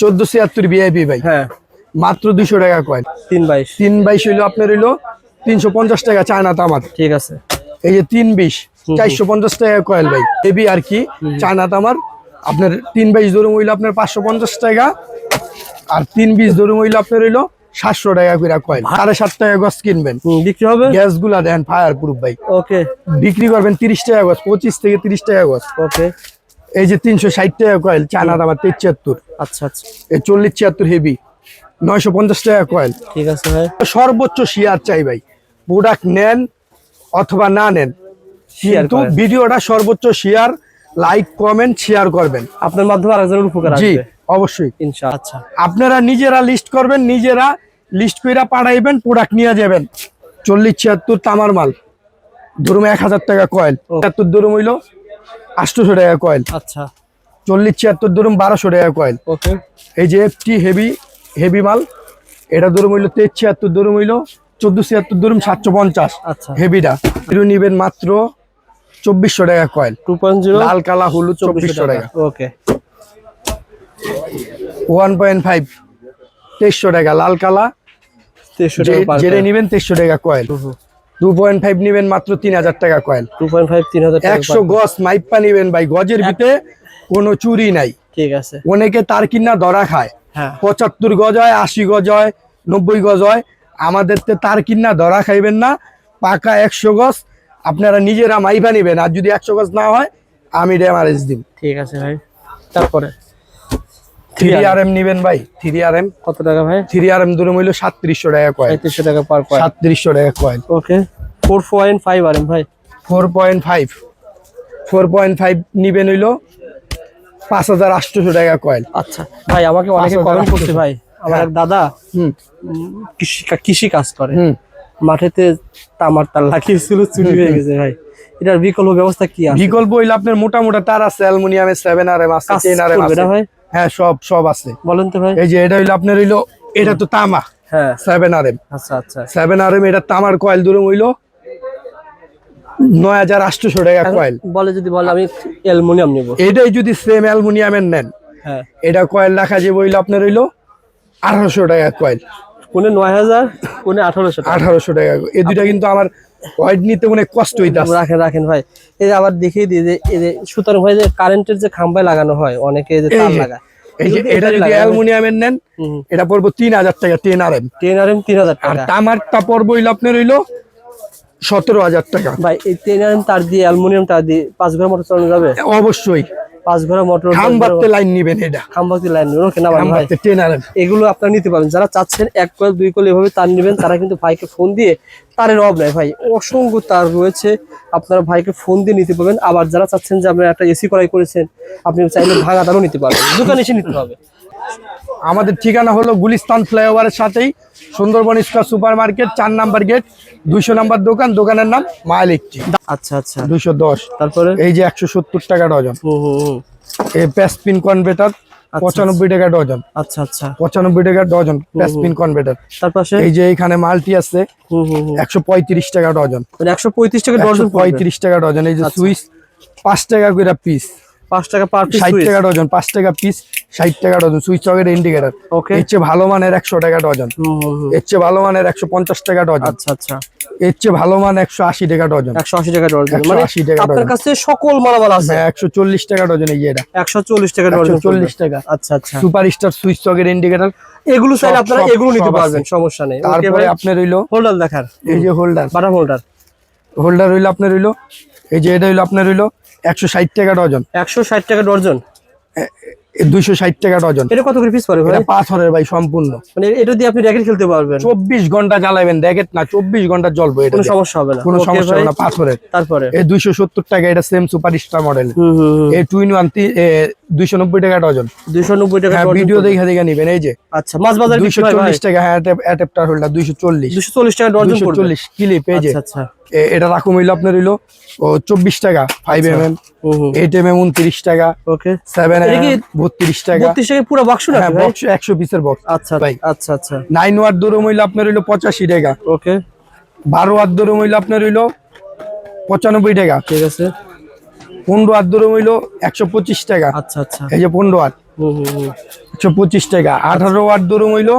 চোদ্দ ছিয়াত্তর ভিআইপি ভাই। হ্যাঁ। মাত্র দুইশো টাকা কয়েন। তিন বাইশ। তিন বাইশ হইল আপনার হইল তিনশো পঞ্চাশ টাকা চায়না তামার ঠিক আছে। এই যে তিন বিশ চারশো পঞ্চাশ টাকা কয়েল ভাই। এবি আর কি চায়না তামার। আপনার তিন বাইশ ধরুন হইল আপনার পাঁচশো পঞ্চাশ টাকা। আর তিন বিশ ধরুন হইল আপনার হইল সাতশো টাকা করে কয়েল সাড়ে সাত টাকা গছ কিনবেন। বিক্রি হবে? গ্যাসগুলা দেন ফায়ার প্রুফ ভাই। ওকে। বিক্রি করবেন তিরিশ টাকা গছ পঁচিশ থেকে তিরিশ টাকা গছ ওকে। এই যে তিনশো ষাট টাকা কয়েল চায়না তামার তেইশ ছিয়াত্তর আচ্ছা আচ্ছা। এই চল্লিশ ছিয়াত্তর হেভি নয়শো পঞ্চাশ টাকা কয়েল ঠিক আছে ভাই। সর্বোচ্চ শেয়ার চাই ভাই। প্রোডাক্ট নেন অথবা না নেন কিন্তু ভিডিওটা সর্বোচ্চ শেয়ার লাইক কমেন্ট শেয়ার করবেন। আপনার মাধ্যমে আরেকজনের উপকার জি অবশ্যই। আচ্ছা। আপনারা নিজেরা লিস্ট করবেন নিজেরা লিস্ট কইরা পাঠাইবেন প্রোডাক্ট নিয়ে যাবেন। চল্লিশ ছিয়াত্তর তামার মাল। ধরুন এক হাজার টাকা কয়েল। ছিয়াত্তর ধরুন হইল আটশোশো টাকা কয়েল আচ্ছা। চল্লিশ ছিয়াত্তর ধরুন বারোশো টাকা কয়েল ওকে। এই যে এফটি হেভি হেভি মাল এটা ধরুন হইল তেইশ ছিয়াত্তর ধরুন হইল চোদ্দ ছিয়াত্তর ধরুন সাতশো পঞ্চাশ। আচ্ছা। হেভিটা এর নিবেন মাত্র চব্বিশশো টাকা কয়েল টু পয়েন্ট জিরো? লাল কালা হলুদ চব্বিশশো টাকা। ওকে। ওয়ান পয়েন্ট ফাইভ তেইশশো টাকা লাল কালা। তেইশশো যে- টাকা যেটা নিবেন তেইশশো টাকা কয়েল টু পয়েন্ট ফাইভ নিবেন মাত্র তিন হাজার টাকা কয়েল গজ মাইপা নিবেন ভাই গজের ভিতরে কোনো চুরি নাই। ঠিক আছে। অনেকে তার কিনা ধরা খায়। হ্যাঁ। পঁচাত্তর গজ হয় আশি গজ হয় নব্বই গজ হয় আমাদের তো তার কিনা ধরা খাইবেন না। পাকা একশো গজ আপনারা নিজেরা মাইপা নিবেন। আর যদি একশো গজ না হয় আমি ড্যামারেজ দিন ঠিক আছে ভাই। তারপরে? থ্রি আর এম নিবেন ভাই থ্রি আর এম কত টাকা ভাই? থ্রি আর এম দূরে মূল্য সাতত্রিশশো টাকা কয়েল পঁয়ত্রিশশো টাকা পার কয়েন সাতত্রিশশো টাকা coil okay four point five আর ভাই। Four point five. Four point five নিবেন হইল পাঁচ হাজার আটশোশো টাকা কয়েল। আচ্ছা ভাই আমাকে অনেকে কমেন্ট করছে ভাই আমার দাদা কৃষি কাজ করে। মাঠেতে তামার তার লাগিয়েছিল চুরি হয়ে গেছে ভাই। এটার বিকল্প ব্যবস্থা কি আছে? বিকল্প হইলে আপনার মোটা মোটা তার আছে অ্যালুমিনিয়ামের সেভেন আর এম আছে টেন আর এম আছে। হ্যাঁ সব সব আছে। বলেন তো ভাই। এই যে এটা হইল আপনার হইল এটা তো তামা। হ্যাঁ। সেভেন আর এম আচ্ছা আচ্ছা। সেভেন আর এম এটা তামার কয়েল দূরে হইল নয় হাজার আটশোশো টাকা কয়েল বলে যদি বলে আমি অ্যালুমিনিয়াম নিব। এটাই যদি সেম অ্যালুমিনিয়ামের নেন হ্যাঁ। এটা কয়েল রাখা হইল আপনার হইল আঠারোশো টাকা কয়েল কোনে নয় হাজার কোনে আঠারোশো আঠারোশো টাকা। এই দুইটা কিন্তু আমার নিতে অনেক কষ্ট রাখেন রাখেন ভাই। এই যে আবার দেখিয়ে দিই যে এই যে সুতরাং ভাই যে কারেন্টের যে খাম্বায় লাগানো হয় অনেকে যে তার লাগায়। এই যে এটা যদি অ্যালুমিনিয়ামের নেন এটা পড়ব তিন হাজার টাকা ten R M ten R M তিন হাজার টাকা। তামারটা পড়ব হইল আপনার হইল সতেরো হাজার টাকা। ভাই এই তার দিয়ে অ্যালুমিনিয়াম তার দিয়ে পাঁচ ঘোড়া মোটর চালানো যাবে? অবশ্যই। পাঁচ ঘোড়া মোটর খামবাতে লাইন নিবেন এটা। খাম্বাতি লাইন ওকে না ভাই? খামবাতে টেন এগুলো আপনারা নিতে পারেন যারা চাচ্ছেন এক কয়েল দুই কয়েল এভাবে তার নেবেন তারা কিন্তু ভাইকে ফোন দিয়ে তারের অভাব নাই। ভাই অসংখ্য তার রয়েছে আপনারা ভাইকে ফোন দিয়ে নিতে পারবেন। আবার যারা চাচ্ছেন যে আপনারা একটা এসি করাই করেছেন আপনি চাইলে ভাঙা তারও নিতে পারবেন। দোকানে এসে নিতে হবে। আমাদের ঠিকানা হলো গুলিস্তান ফ্লাইওভারের সাথেই সুন্দরবন স্কোয়ার সুপার মার্কেট চার নাম্বার গেট দুইশো নাম্বার দোকান দোকানের নাম মা ইলেকট্রিক আচ্ছা আচ্ছা। দুইশো দশ। তারপরে? এই যে একশো সত্তর টাকা ডজন। এই প্যাসপিন কনভেটার পঁচানব্বই টাকা ডজন। আচ্ছা আচ্ছা। পঁচানব্বই টাকা ডজন প্যাসপিন কনভেটার তার পাশে? এই যে এখানে মাল্টি আছে হুম একশো পঁয়ত্রিশ টাকা ডজন। মানে একশো পঁয়ত্রিশ টাকা ডজন পঁয়ত্রিশ টাকা ডজন। এই যে আচ্ছা। সুইচ পাঁচ টাকা করে পিস পাঁচ টাকা পার পিস ষাট টাকা ডজন পাঁচ টাকা পিস ষাট টাকা ডজন সুইচ চকের ইন্ডিকেটার ওকে এর চেয়ে ভালো মানের একশো টাকা ডজন। এর চেয়ে ভালো মানের একশো পঞ্চাশ টাকা ডজন। আচ্ছা আচ্ছা। এর চেয়ে ভালো মান একশো আশি টাকা ডজন। একশো আশি টাকা ডজন। 180 মানে টাকা আপনার কাছে সকল মালামাল আছে? একশো চল্লিশ টাকা ডজন এই এটা। একশো চল্লিশ টাকা ডজন। চল্লিশ টাকা। আচ্ছা আচ্ছা। সুপার স্টার সুইচ চকের ইন্ডিকেটার এগুলো চাইলে আপনারা এগুলো নিতে পারবেন সমস্যা নেই। তারপরে আপনার হইল হোল্ডার দেখার এই যে হোল্ডার। বাটাম হোল্ডার। হোল্ডার হইল আপনার হইল এই যে এটা হইল আপনার হইল একশো ষাট টাকা ডজন। একশো ষাট টাকা ডর্জন দুইশো ষাট টাকা ডজন। এটা কত করে পিস পড়ে ভাই? পাথরের ভাই সম্পূর্ণ। মানে এটা দিয়ে আপনি র্যাকেট খেলতে পারবেন। চব্বিশ ঘণ্টা জ্বালাবেন দেখেন না চব্বিশ ঘণ্টা জ্বলবো এটা কোনো সমস্যা হবে না। কোনো সমস্যা হবে না পাথরের তারপরে? এই দুইশো সত্তর টাকা এটা same super star model hmm twin one দুইশো নব্বই টাকা ডজন। দুইশো নব্বই টাকা হ্যাঁ ভিডিও দেখে দেখে নিবেন এই যে। আচ্ছা মাছ বাজার দুইশো চল্লিশ টাকা হ্যাঁ অ্যাডাপ্টার হোল্ডার দুইশো চল্লিশ। দুশো চল্লিশ টাকা ডর্জন চল্লিশ ক্লিপ এই যে। আচ্ছা। এটা রাখুন হইল আপনার হইল চব্বিশ টাকা five M M eight M M উনত্রিশ টাকা ওকে। সেভেন এম বত্রিশ টাকা। বত্রিশ টাকা পুরো বাক্স হ্যাঁ বক্স একশো পিসের বক্স আচ্ছা ভাই। আচ্ছা আচ্ছা। নাইন ওয়াট দরম হইল আপনার হইল পঁচাশি টাকা। ওকে। বারো ওয়াট দরম হইল আপনার হইল পঁচানব্বই টাকা। ঠিক আছে। পনেরো ওয়াট দরম হইল একশো পঁচিশ টাকা। আচ্ছা আচ্ছা। এই যে পনেরো হুম একশো পঁচিশ টাকা। আঠারো ওয়াট দরুম হইল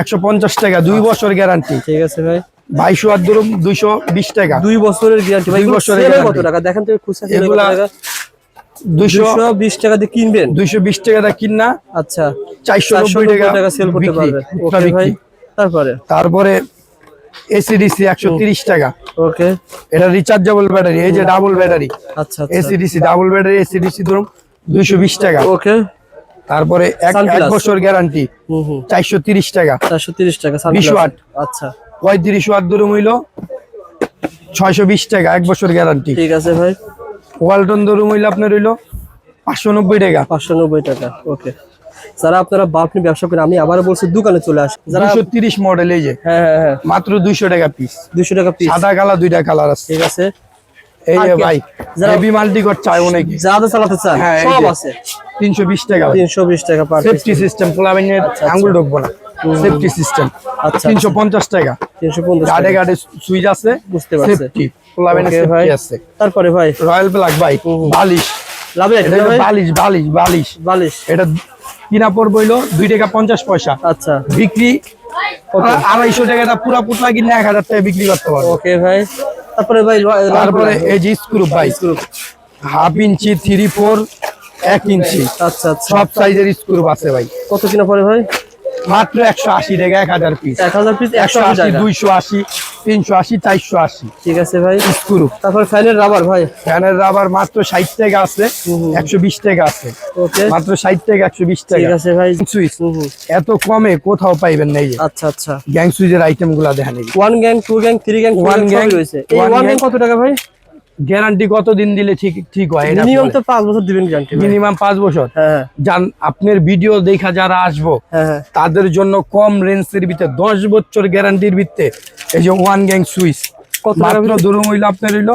একশো পঞ্চাশ টাকা দুই বছর গ্যারান্টি ঠিক আছে ভাই। বাইশ ওয়াট দরুম দুইশো বিশ টাকা। দুই বছরের গ্যারান্টি দুই বছরের কত টাকা? দেখেন তো খুচরা এগুলা দুইশো বিশ টাকা দিয়ে কিনবেন? দুইশো বিশ টাকা কিনা আচ্ছা। চারশো নব্বই টাকা সেল করতে পারবেন। ওকে ভাই তারপরে? তারপরে এসিডিসি একশো তিরিশ টাকা। ওকে এটা রিচার্জেবল ব্যাটারি এই যে ডাবল ব্যাটারি আচ্ছা AC DC double battery AC DC ধরুন দুইশো বিশ টাকা। ওকে তারপরে এক বছর গ্যারান্টি হুম হুম। চারশো তিরিশ টাকা। চারশো তিরিশ টাকা বিশ। আচ্ছা। পঁয়ত্রিশ ওয়াট ধরুন হইল। ছয়শো বিশ টাকা এক বছর গ্যারান্টি ঠিক আছে ভাই। ওয়ালটন ধরুন হইল আপনার হইল পাঁচশো নব্বই টাকা। পাঁচশো নব্বই টাকা ওকে যারা আপনারা বাল্ব নিয়ে ব্যবসা করেন আমি আবার বলছি দোকানে চলে আসেন। যারা তিরিশ মডেল এই যে। হ্যাঁ হ্যাঁ হ্যাঁ। মাত্র দুইশো টাকা পিস দুশো টাকা পিস সাদা কালার দুইটা কালার আছে। ঠিক আছে। এই যে ভাই যারা- হেভি মাল্টিকট চাই অনেকে। যারা চালাতে চান হ্যাঁ, সব আছে। তিনশো বিশ টাকা তিনশো বিশ টাকা পার সেফটি সিস্টেম পোলাবেনের আঙ্গুল ঢুকবো না। সেফটি সিস্টেম আচ্ছা। তিনশো পঞ্চাশ টাকা। তিনশো পঞ্চাশ গাড়ে গাড়ে সুইচ আছে বুঝতে পারছি। আছে। তারপরে ভাই? রয়্যাল ব্ল্যাক ভাই বালিশ। লাভে বালিশ বালিশ বালিশ। বালিশ। এটা কিনা পড়ব হইল দুই টাকা পঞ্চাশ পয়সা। আচ্ছা। বিক্রি আড়াইশো টাকাটা পুরা পুতলা কিনে এক হাজার টাকা বিক্রি করতে পারব। ওকে ভাই। তারপরে ভাই তারপরে এই যে স্ক্রু ভাই। হাফ ইঞ্চি থ্রি ফোর এক ইঞ্চি। আচ্ছা আচ্ছা। সব সাইজের স্ক্রু আছে ভাই। কত কিনা পরে ভাই? মাত্র একশো আশি টাকা এক হাজার পিস এক হাজার পিস একশো আশি দুইশো আশি তিনশো আশি চারশো আশি। ঠিক আছে ভাই। স্ক্রু। তারপরে ফ্যানের রাবার ভাই। ফ্যানের রাবার মাত্র ষাট টাকা আছে একশো বিশ টাকা আছে। মাত্র ষাট টাকা একশো বিশ ঠিক টাকা। আছে ভাই। সুইচ এত কমে কোথাও পাইবেন না আচ্ছা আচ্ছা। গ্যাং সুইচের আইটেমগুলা দেখেন one gang two gang three gang one gang রয়েছে। ওয়ান গ্যাং কত টাকা ভাই? গ্যারান্টি কতদিন দিলে ঠিক ঠিক হয়? মিনিমাম তো পাঁচ বছর দিবেন গ্যারান্টি মিনিমাম পাঁচ বছর? হ্যাঁ। জান আপনার ভিডিও দেখা যারা আসব হ্যাঁ হ্যাঁ। তাদের জন্য কম রেঞ্জের ভিতরে দশ বছর গ্যারান্টির ভিত্তে এই যে ওয়ান গ্যাং সুইচ কত মাত্র ভিতরে? ধরুন হইল আপনার হইল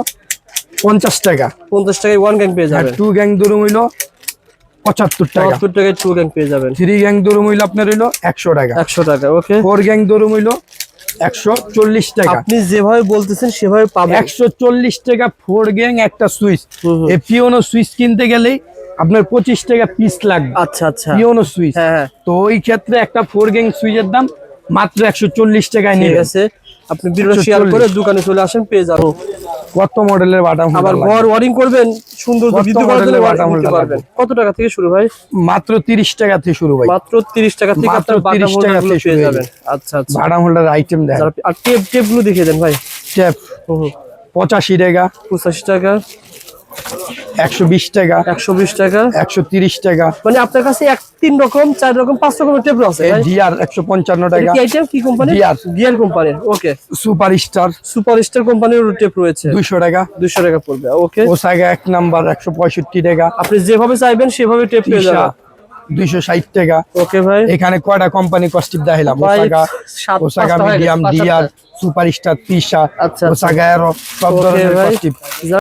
পঞ্চাশ টাকা। পঞ্চাশ টাকায় ওয়ান গ্যাং পেয়ে আর যাবেন। টু গ্যাং ধরুন হইল পঁচাত্তর টাকা। সত্তর টাকায় টু গ্যাং পেয়ে যাবেন। থ্রি গ্যাং ধরুন হইল আপনার হইল একশো টাকা। একশো টাকা ওকে ফোর গ্যাং ধরুন হইল একশো চল্লিশ টাকা। আপনি যেভাবে বলতেছেন সেভাবে পাবেন। একশো চল্লিশ টাকা ফোর গ্যাং একটা সুইচ। এই পিওনো সুইচ কিনতে গেলেই আপনার পঁচিশ টাকা পিস লাগবে। আচ্ছা আচ্ছা। Piano switch. হ্যাঁ হ্যাঁ। তো ওই ক্ষেত্রে একটা ফোর গ্যাং সুইচের দাম মাত্র একশো চল্লিশ টাকায় নিয়ে গেছে আপনি ভিডিও শেয়ার করে দোকানে চলে আসেন পেয়ে যাবেন। কত মডেলের বাটাম আবার ঘর ওয়ারিং করবেন সুন্দর বিদ্যুৎ ওয়ারিং বাটাম? পারবেন। কত টাকা থেকে শুরু ভাই? মাত্র তিরিশ টাকা থেকে শুরু ভাই। মাত্র 30 টাকা থেকে আপনার 30 বাটা টাকা থেকে পেয়ে যাবেন। আচ্ছা আচ্ছা। বাটাম হোল্ডার আইটেম দেখেন আর টেপ টেপগুলো দেখিয়ে দেন ভাই। টেপ। পঁচাশি টাকা। পঁচাশি টাকা। একশো বিশ টাকা। একশো বিশ টাকা। একশো তিরিশ টাকা। মানে আপনার কাছে এক তিন রকম চার রকম পাঁচ রকমের টেপ আছে ডিআর একশো পঞ্চান্ন টাকা। কি কোম্পানি Gear। গিয়ার কোম্পানির okay super star super star কোম্পানির টেপ রয়েছে। দুইশো টাকা। দুশো টাকা পড়বে ওকে ওসাগা এক নাম্বার একশো পঁয়ষট্টি টাকা। আপনি যেভাবে চাইবেন সেভাবে টেপ পেয়ে যাবেন। দুইশো ষাট টাকা। ওকে ভাই। এখানে কয়টা কোম্পানি কস্টিপ দেখাইলাম? ওসাগা ওসাগা মিডিয়াম ডিআর সুপার স্টার তিশা ওসাগা সব ধরনের কস্টিপ যা-